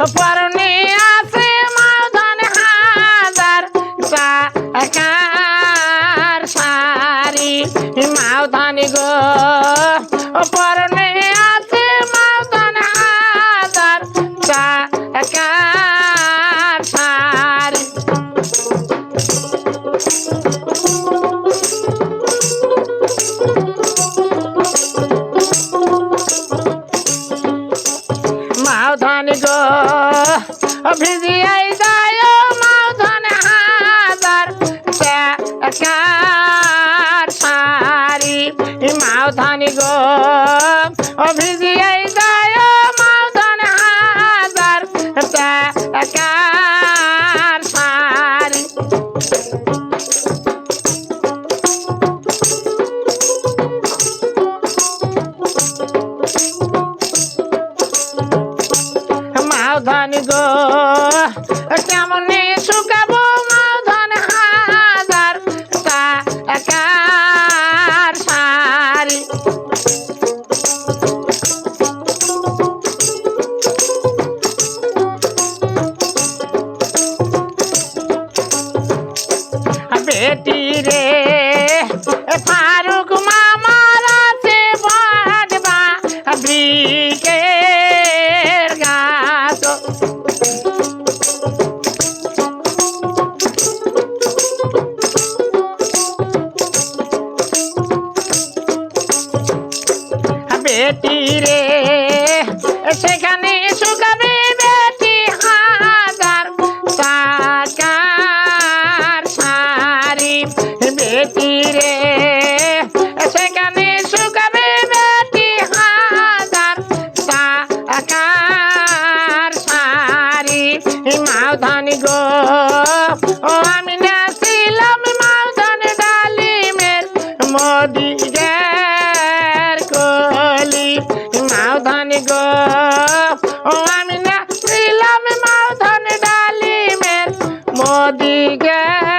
পরনে আছে মাউধন হাজার সাকার সারি মাউধন গো পরনে আছে মাউধন হাজার সাকার ভিজিয়াই যায় মাওধান গো কেমনে শুকাবো বেটি রে বেটি রে। সেখানে শুকাবে বেটি হাজার টাকার শাড়ি। বেটি রে, সেখানে শুকাবে বেটি হাজার টাকার শাড়ি। মাওধানি গো গো। ও আমি নাছিলাম মাওধান ডালিমের মোদি গের